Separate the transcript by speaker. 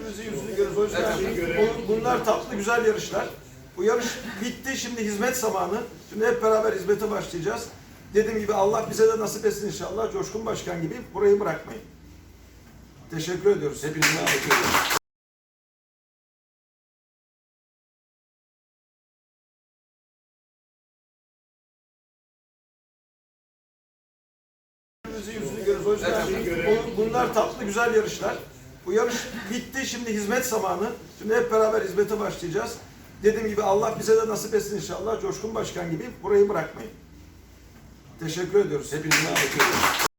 Speaker 1: Yüzünü yüzünü görürüz. O yüzden bu- bunlar tatlı güzel yarışlar. Bu yarış bitti. Şimdi hizmet zamanı. Şimdi hep beraber hizmete başlayacağız. Dediğim gibi Allah bize de nasip etsin inşallah. Coşkun Başkan gibi burayı bırakmayın. Teşekkür ediyoruz. Hepinize teşekkür ederim. Yüzünü yüzünü görürüz. O yüzden bu- bunlar tatlı güzel yarışlar. Bu yarış bitti. Şimdi hizmet zamanı. Şimdi hep beraber hizmete başlayacağız. Dediğim gibi Allah bize de nasip etsin inşallah. Coşkun Başkan gibi burayı bırakmayın. Teşekkür ediyoruz. Hepinize teşekkür ederim.